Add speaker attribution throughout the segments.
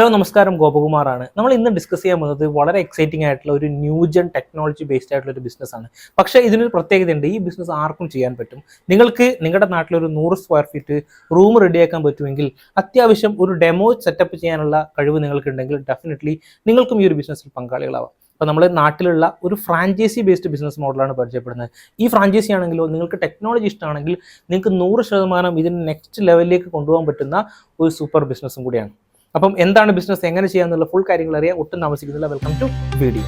Speaker 1: Hello നമസ്കാരം. ഗോപകുമാറാണ്. നമ്മൾ ഇന്ന് ഡിസ്കസ് ചെയ്യാൻ പോകുന്നത് വളരെ എക്സൈറ്റിംഗ് ആയിട്ടുള്ള ഒരു ന്യൂജൻ ടെക്നോളജി ബേസ്ഡ് ആയിട്ടുള്ള ഒരു ബിസിനസ് ആണ്. പക്ഷേ ഇതിനൊരു പ്രത്യേകതയുണ്ട്. ഈ ബിസിനസ് ആർക്കും ചെയ്യാൻ പറ്റും. നിങ്ങൾക്ക് നിങ്ങളുടെ നാട്ടിലൊരു നൂറ് സ്ക്വയർ ഫീറ്റ് റൂം റെഡിയാക്കാൻ പറ്റുമെങ്കിൽ അത്യാവശ്യം ഒരു ഡെമോ സെറ്റപ്പ് ചെയ്യാനുള്ള കഴിവ് നിങ്ങൾക്കുണ്ടെങ്കിൽ ഡെഫിനറ്റ്ലി നിങ്ങൾക്കും ഈ ഒരു ബിസിനസ്സിൽ പങ്കാളികളാവാം. അപ്പോൾ നമ്മൾ നാട്ടിലുള്ള ഒരു ഫ്രാഞ്ചൈസി ബേസ്ഡ് ബിസിനസ് മോഡലാണ് പരിചയപ്പെടുന്നത്. ഈ ഫ്രാഞ്ചൈസി ആണെങ്കിലോ നിങ്ങൾക്ക് ടെക്നോളജി ഇഷ്ടമാണെങ്കിൽ നിങ്ങൾക്ക് നൂറ് ശതമാനം ഇതിന് നെക്സ്റ്റ് ലെവലിലേക്ക് കൊണ്ടുപോകാൻ പറ്റുന്ന ഒരു സൂപ്പർ ബിസിനസ്സും കൂടിയാണ്. അപ്പം എന്താണ് ബിസിനസ് എങ്ങനെ ചെയ്യാന്നുള്ള ഫുൾ കാര്യങ്ങൾ അറിയാൻ ഒട്ടും താമസിക്കുന്നില്ല. വെൽക്കം ടു വീഡിയോ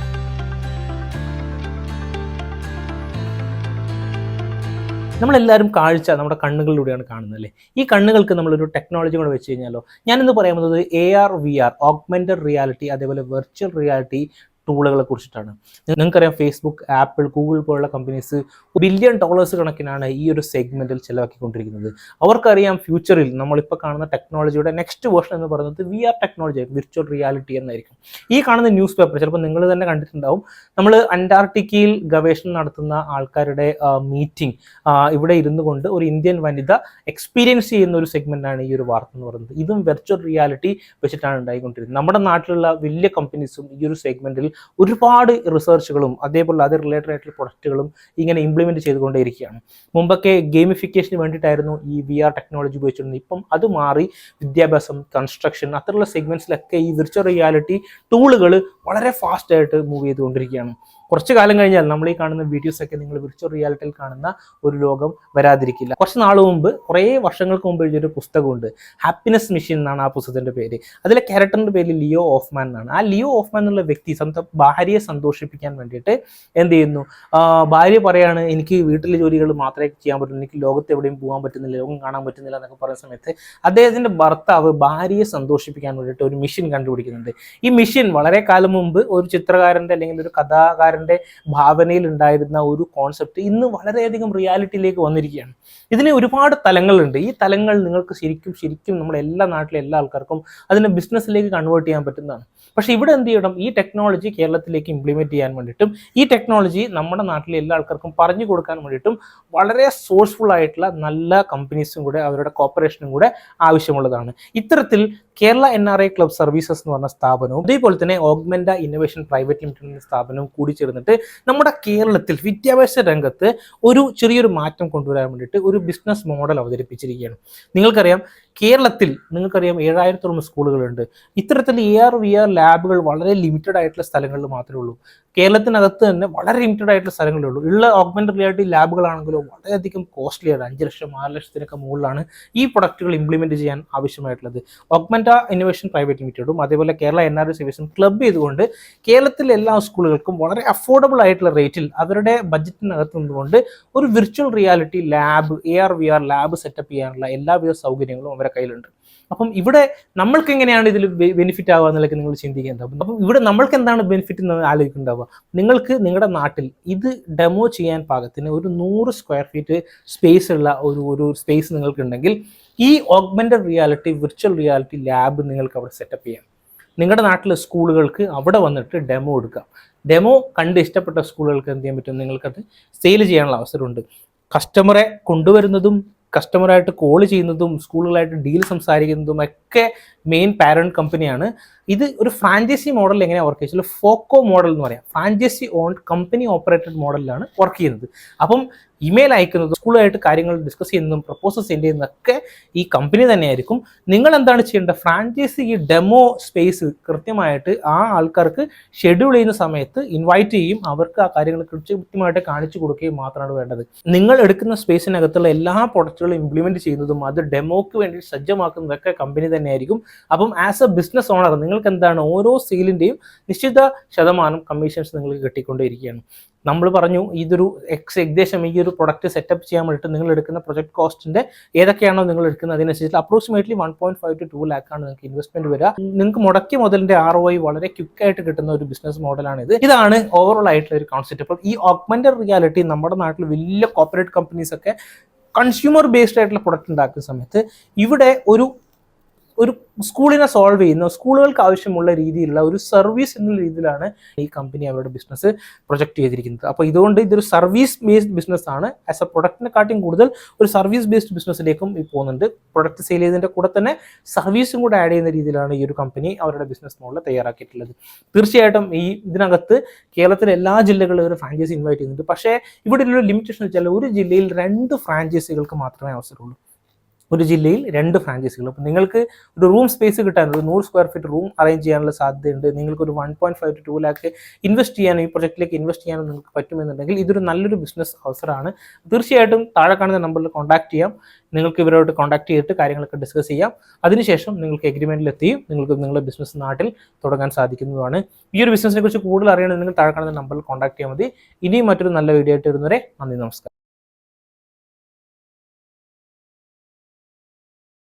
Speaker 1: നമ്മളെല്ലാവരും കാഴ്ച നമ്മുടെ കണ്ണുകളിലൂടെയാണ് കാണുന്നത് അല്ലേ? ഈ കണ്ണുകൾക്ക് നമ്മളൊരു ടെക്നോളജി കൂടെ വെച്ച് കഴിഞ്ഞാലോ ഞാനിന്ന് പറയുന്നത് A R V R augmented reality അതേപോലെ വെർച്വൽ റിയാലിറ്റി ടൂളുകളെ കുറിച്ചിട്ടാണ്. നിങ്ങൾക്കറിയാം ഫേസ്ബുക്ക് ആപ്പിൾ ഗൂഗിൾ പോലുള്ള കമ്പനീസ് ബില്യൺ ഡോളേഴ്സ് കണക്കിനാണ് ഈ ഒരു സെഗ്മെന്റിൽ ചിലവാക്കിക്കൊണ്ടിരിക്കുന്നത്. അവർക്കറിയാം ഫ്യൂച്ചറിൽ നമ്മളിപ്പോൾ കാണുന്ന ടെക്നോളജിയുടെ നെക്സ്റ്റ് വേർഷൻ എന്ന് പറയുന്നത് V R technology virtual reality എന്നായിരിക്കും. ഈ കാണുന്ന ന്യൂസ് പേപ്പർ ചിലപ്പോൾ നിങ്ങൾ തന്നെ കണ്ടിട്ടുണ്ടാവും. നമ്മൾ അന്റാർട്ടിക്കയിൽ ഗവേഷണം നടത്തുന്ന ആൾക്കാരുടെ മീറ്റിംഗ് ഇവിടെ ഇരുന്നു കൊണ്ട് ഒരു ഇന്ത്യൻ വനിത എക്സ്പീരിയൻസ് ചെയ്യുന്ന ഒരു സെഗ്മെന്റാണ് ഈ ഒരു വാർത്ത എന്ന് പറയുന്നത്. ഇതും വെർച്വൽ റിയാലിറ്റി വെച്ചിട്ടാണ് ഉണ്ടായിക്കൊണ്ടിരുന്നത് നമ്മുടെ നാട്ടിലുള്ള വലിയ കമ്പനീസും ഈ ഒരു സെഗ്മെന്റിൽ ഒരുപാട് റിസർച്ചുകളും അതേപോലെ അത് റിലേറ്റഡ് ആയിട്ടുള്ള പ്രൊഡക്റ്റുകളും ഇങ്ങനെ ഇംപ്ലിമെന്റ് ചെയ്തുകൊണ്ടേയിരിക്കുകയാണ്. മുമ്പൊക്കെ ഗെയിമിഫിക്കേഷന് വേണ്ടിയിട്ടായിരുന്നു ഈ വി ആർ ടെക്നോളജി ഉപയോഗിച്ചിരുന്നത്. ഇപ്പം അത് മാറി വിദ്യാഭ്യാസം കൺസ്ട്രക്ഷൻ അത്തരമുള്ള സെഗ്മെൻസിലൊക്കെ ഈ വിർച്വൽ റിയാലിറ്റി ടൂളുകൾ വളരെ ഫാസ്റ്റായിട്ട് മൂവ് ചെയ്തുകൊണ്ടിരിക്കുകയാണ്. കുറച്ച് കാലം കഴിഞ്ഞാൽ നമ്മൾ ഈ കാണുന്ന വീഡിയോസ് ഒക്കെ നിങ്ങൾ വിർച്വൽ റിയാലിറ്റിയിൽ കാണുന്ന ഒരു ലോകം വരാതിരിക്കില്ല. കുറച്ച് നാൾ മുമ്പ് കുറേ വർഷങ്ങൾക്ക് മുമ്പ് എഴുതിയൊരു പുസ്തകമുണ്ട്. ഹാപ്പിനെസ് മെഷീൻ എന്നാണ് ആ പുസ്തകത്തിന്റെ പേര്. അതിലെ ക്യാരക്ടറിന്റെ പേര് ലിയോ ഓഫ്മാൻ എന്നാണ്. ആ ലിയോ ഓഫ്മാൻ എന്നുള്ള വ്യക്തി സ്വന്തം ഭാര്യയെ സന്തോഷിപ്പിക്കാൻ വേണ്ടിയിട്ട് എന്ത് ചെയ്യുന്നു? ഭാര്യ പറയാണ് എനിക്ക് വീട്ടിലെ ജോലികൾ മാത്രമേ ചെയ്യാൻ പറ്റുള്ളൂ. എനിക്ക് ലോകത്ത് എവിടെയും പോകാൻ പറ്റുന്നില്ല ലോകം കാണാൻ പറ്റുന്നില്ല എന്നൊക്കെ പറയുന്ന സമയത്ത് അദ്ദേഹത്തിന്റെ ഭർത്താവ് ഭാര്യയെ സന്തോഷിപ്പിക്കാൻ വേണ്ടിയിട്ട് ഒരു മിഷൻ കണ്ടുപിടിക്കുന്നുണ്ട്. ഈ മിഷൻ വളരെ കാലം മുമ്പ് ഒരു ചിത്രകാരന്റെ അല്ലെങ്കിൽ ഒരു കഥാകാരന്റെ ഭാവനയിൽ ഉണ്ടായിരുന്ന ഒരു കോൺസെപ്റ്റ് ഇന്ന് വളരെയധികം റിയാലിറ്റിയിലേക്ക് വന്നിരിക്കുകയാണ്. ഇതിന് ഒരുപാട് തലങ്ങളുണ്ട്. ഈ തലങ്ങൾ നിങ്ങൾക്ക് ശരിക്കും ശരിക്കും നമ്മുടെ എല്ലാ നാട്ടിലെ എല്ലാ ആൾക്കാർക്കും അതിനെ ബിസിനസ്സിലേക്ക് കൺവേർട്ട് ചെയ്യാൻ പറ്റുന്നതാണ്. പക്ഷേ ഇവിടെ എന്ത് ചെയ്യണം? ഈ ടെക്നോളജി കേരളത്തിലേക്ക് ഇംപ്ലിമെന്റ് ചെയ്യാൻ വേണ്ടിയിട്ടും ഈ ടെക്നോളജി നമ്മുടെ നാട്ടിലെ എല്ലാ ആൾക്കാർക്കും പറഞ്ഞു കൊടുക്കാൻ വേണ്ടിയിട്ടും വളരെ സോഴ്സ്ഫുൾ ആയിട്ടുള്ള നല്ല കമ്പനീസും കൂടെ അവരുടെ കോപ്പറേഷനും കൂടെ ആവശ്യമുള്ളതാണ്. ഇത്തരത്തിൽ Kerala N R I club services എന്ന് പറഞ്ഞ സ്ഥാപനവും അതേപോലെ തന്നെ ഓഗ്മെന്റ ഇന്നോവേഷൻ പ്രൈവറ്റ് ലിമിറ്റഡ് എന്ന സ്ഥാപനവും കൂടി ചേർന്നിട്ട് നമ്മുടെ കേരളത്തിൽ വിദ്യാഭ്യാസ രംഗത്ത് ഒരു ചെറിയൊരു മാറ്റം കൊണ്ടുവരാൻ വേണ്ടിയിട്ട് ഒരു ബിസിനസ് മോഡൽ അവതരിപ്പിച്ചിരിക്കുകയാണ്. നിങ്ങൾക്കറിയാം കേരളത്തിൽ നിങ്ങൾക്കറിയാം ഏഴായിരത്തോളം സ്കൂളുകളുണ്ട്. ഇത്തരത്തിൽ എ ആർ വി ആർ ലാബുകൾ വളരെ ലിമിറ്റഡ് ആയിട്ടുള്ള സ്ഥലങ്ങളിൽ മാത്രമേ ഉള്ളൂ. കേരളത്തിനകത്ത് തന്നെ വളരെ ലിമിറ്റഡ് ആയിട്ടുള്ള സ്ഥലങ്ങളേ ഉള്ളൂ. ഉള്ള ഓഗ്മെന്റഡ് റിയാലിറ്റി ലാബുകളാണെങ്കിലോ വളരെയധികം കോസ്റ്റ്ലിയാണ് അഞ്ച് ലക്ഷം ആറ് ലക്ഷത്തിനൊക്കെ മുകളിലാണ് ഈ പ്രൊഡക്റ്റുകൾ ഇംപ്ലിമെന്റ് ചെയ്യാൻ ആവശ്യമായിട്ടുള്ളത്. ഓഗ്മെന്റ ഇന്നോവേഷൻ പ്രൈവറ്റ് ലിമിറ്റഡും അതേപോലെ Kerala N R S club ചെയ്തുകൊണ്ട് കേരളത്തിലെ എല്ലാ സ്കൂളുകൾക്കും വളരെ അഫോർഡബിൾ ആയിട്ടുള്ള റേറ്റിൽ അവരുടെ ബഡ്ജറ്റിനകത്ത് നിന്നുകൊണ്ട് ഒരു virtual reality lab A R V R lab setup ചെയ്യാനുള്ള എല്ലാവിധ സൗകര്യങ്ങളും അവരുടെ കയ്യിലുണ്ട്. അപ്പം ഇവിടെ നമ്മൾക്ക് എങ്ങനെയാണ് ഇതിൽ ബെനിഫിറ്റ് ആവുക എന്നുള്ളത് നിങ്ങൾ ചിന്തിക്കേണ്ടത് അപ്പം ഇവിടെ നമ്മൾക്ക് എന്താണ് ബെനിഫിറ്റ് എന്ന് ആലോചിക്കുന്നുണ്ടാവുക? നിങ്ങൾക്ക് നിങ്ങളുടെ നാട്ടിൽ ഇത് ഡെമോ ചെയ്യാൻ പാകത്തിന് ഒരു നൂറ് സ്ക്വയർ ഫീറ്റ് സ്പേസ് ഉള്ള ഒരു ഒരു സ്പേസ് നിങ്ങൾക്കുണ്ടെങ്കിൽ ഈ augmented reality virtual reality lab നിങ്ങൾക്ക് അവിടെ സെറ്റപ്പ് ചെയ്യാം. നിങ്ങളുടെ നാട്ടിലെ സ്കൂളുകൾക്ക് അവിടെ വന്നിട്ട് ഡെമോ എടുക്കാം. ഡെമോ കണ്ട് ഇഷ്ടപ്പെട്ട സ്കൂളുകൾക്ക് എന്ത് ചെയ്യാൻ പറ്റും? നിങ്ങൾക്കത് സെയിൽ ചെയ്യാനുള്ള അവസരമുണ്ട്. കസ്റ്റമറെ കൊണ്ടുവരുന്നതും കസ്റ്റമറായിട്ട് കോൾ ചെയ്യുന്നതും സ്കൂളുകളായിട്ട് ഡീൽ സംസാരിക്കുന്നതും ഒക്കെ മെയിൻ പാരന്റ് കമ്പനിയാണ് ഇത് ഒരു ഫ്രാഞ്ചൈസി മോഡൽ എങ്ങനെയാണ് വർക്ക് ചെയ്യുന്നത്? ഫോക്കോ മോഡൽ എന്ന് പറയാം. ഫ്രാഞ്ചൈസി ഓൺ കമ്പനി ഓപ്പറേറ്റഡ് മോഡലിലാണ് വർക്ക് ചെയ്യുന്നത്. അപ്പം ഇമെയിൽ അയക്കുന്നതും സ്കൂളുമായിട്ട് കാര്യങ്ങൾ ഡിസ്കസ് ചെയ്യുന്നതും പ്രപ്പോസൽ സെൻഡ് ചെയ്യുന്നതൊക്കെ ഈ കമ്പനി തന്നെയായിരിക്കും. നിങ്ങൾ എന്താണ് ചെയ്യേണ്ടത്? ഫ്രാഞ്ചൈസി ഈ ഡെമോ സ്പേസ് കൃത്യമായിട്ട് ആ ആൾക്കാർക്ക് ഷെഡ്യൂൾ ചെയ്യുന്ന സമയത്ത് ഇൻവൈറ്റ് ചെയ്യും. അവർക്ക് ആ കാര്യങ്ങൾ കൃത്യമായിട്ട് കാണിച്ചു കൊടുക്കുകയും മാത്രമാണ് വേണ്ടത്. നിങ്ങൾ എടുക്കുന്ന സ്പേസിനകത്തുള്ള എല്ലാ പ്രൊഡക്റ്റുകളും ഇംപ്ലിമെന്റ് ചെയ്യുന്നതും അത് ഡെമോക്ക് വേണ്ടി സജ്ജമാക്കുന്നതൊക്കെ കമ്പനി തന്നെയായിരിക്കും. അപ്പം ആസ് എ ബിസിനസ് ഓണർ നിങ്ങൾക്ക് എന്താണ് ഓരോ സെയിലിന്റെയും നിശ്ചിത ശതമാനം കമ്മീഷൻസ് നിങ്ങൾക്ക് കിട്ടിക്കൊണ്ടേയിരിക്കുകയാണ്. നമ്മൾ പറഞ്ഞു ഇതൊരു എക്സ് ഏകദേശം ഈ ഒരു പ്രൊഡക്റ്റ് സെറ്റപ്പ് ചെയ്യാൻ വേണ്ടിയിട്ട് നിങ്ങൾ എടുക്കുന്ന പ്രൊജക്ട് കോസ്റ്റിന്റെ ഏതൊക്കെയാണോ നിങ്ങൾ എടുക്കുന്നത് അതിനനുസരിച്ച് approximately one point five two two ലാക്കാണ് നിങ്ങൾക്ക് ഇൻവെസ്റ്റ്മെന്റ് വരിക. നിങ്ങൾക്ക് മുടക്കിയ മുതലിന്റെ ആർ ഒ വളരെ ക്വിക്ക് ആയിട്ട് കിട്ടുന്ന ഒരു ബിസിനസ് മോഡലാണ് ഇത്. ഇതാണ് ഓവറോൾ ആയിട്ടുള്ള ഒരു കോൺസെപ്റ്റ് അപ്പോൾ ഈ ഓഗ്മെന്റഡ് റിയാലിറ്റി നമ്മുടെ നാട്ടിൽ വലിയ കോർപ്പറേറ്റ് കമ്പനീസ് ഒക്കെ കൺസ്യൂമർ ബേസ്ഡ് ആയിട്ടുള്ള പ്രൊഡക്റ്റ് ഉണ്ടാക്കുന്ന സമയത്ത് ഇവിടെ ഒരു ഒരു സ്കൂളിനെ സോൾവ് ചെയ്യുന്ന സ്കൂളുകൾക്ക് ആവശ്യമുള്ള രീതിയിലുള്ള ഒരു സർവീസ് എന്നുള്ള രീതിയിലാണ് ഈ കമ്പനി അവരുടെ ബിസിനസ് പ്രൊജക്ട് ചെയ്തിരിക്കുന്നത്. അപ്പോൾ ഇതുകൊണ്ട് ഇതൊരു സർവീസ് ബേസ്ഡ് ബിസിനസ് ആണ്. ആസ് എ പ്രൊഡക്റ്റിനെക്കാട്ടിയും കൂടുതൽ ഒരു സർവീസ് ബേസ്ഡ് ബിസിനസ്സിലേക്കും പോകുന്നുണ്ട്. പ്രൊഡക്റ്റ് സെയിൽ ചെയ്തതിന്റെ കൂടെ തന്നെ സർവീസും കൂടെ ആഡ് ചെയ്യുന്ന രീതിയിലാണ് ഈ ഒരു കമ്പനി അവരുടെ ബിസിനസ് മോഡൽ തയ്യാറാക്കിയിട്ടുള്ളത്. തീർച്ചയായിട്ടും ഈ ഇതിനകത്ത് കേരളത്തിലെ എല്ലാ ജില്ലകളിലും ഒരു ഫ്രാഞ്ചൈസി ഇൻവൈറ്റ് ചെയ്യുന്നുണ്ട്. പക്ഷേ ഇവിടെ ഒരു ലിമിറ്റേഷൻ വെച്ചാൽ ഒരു ജില്ലയിൽ രണ്ട് ഫ്രാഞ്ചൈസികൾക്ക് മാത്രമേ അവസരമുള്ളൂ. ഒരു ജില്ലയിൽ രണ്ട് ഫ്രാഞ്ചൈസികൾ അപ്പോൾ നിങ്ങൾക്ക് ഒരു റൂം സ്പേസ് കിട്ടാൻ ഒരു നൂറ് സ്ക്വയർ ഫീറ്റ് റൂം അറേഞ്ച് ചെയ്യാനുള്ള സാധ്യതയുണ്ട്. നിങ്ങൾക്ക് ഒരു one point five two two lakh invest ചെയ്യാനും ഈ പ്രൊജക്റ്റിലേക്ക് ഇൻവെസ്റ്റ് ചെയ്യാനും നിങ്ങൾക്ക് പറ്റുമെന്നുണ്ടെങ്കിൽ ഇതൊരു നല്ലൊരു ബിസിനസ് അവസരമാണ്. തീർച്ചയായിട്ടും താഴെ കാണുന്ന നമ്പറിൽ കോൺടാക്ട് ചെയ്യാം. നിങ്ങൾക്ക് ഇവരോട് കോൺടാക്ട് ചെയ്തിട്ട് കാര്യങ്ങളൊക്കെ ഡിസ്കസ് ചെയ്യാം. അതിനുശേഷം നിങ്ങൾക്ക് എഗ്രിമെന്റിൽ എത്തിയും. നിങ്ങൾക്ക് നിങ്ങളുടെ ബിസിനസ് നാട്ടിൽ തുടങ്ങാൻ സാധിക്കുന്നതാണ്. ഈ ഒരു ബിസിനസിനെ കുറിച്ച് കൂടുതൽ അറിയണമെങ്കിൽ താഴെ കാണുന്ന നമ്പറിൽ കോൺടാക്ട് ചെയ്യാൽ മതി. ഇനിയും മറ്റൊരു നല്ല വീഡിയോ ആയിട്ട് വരുന്നവരെ നന്ദി നമസ്കാരം.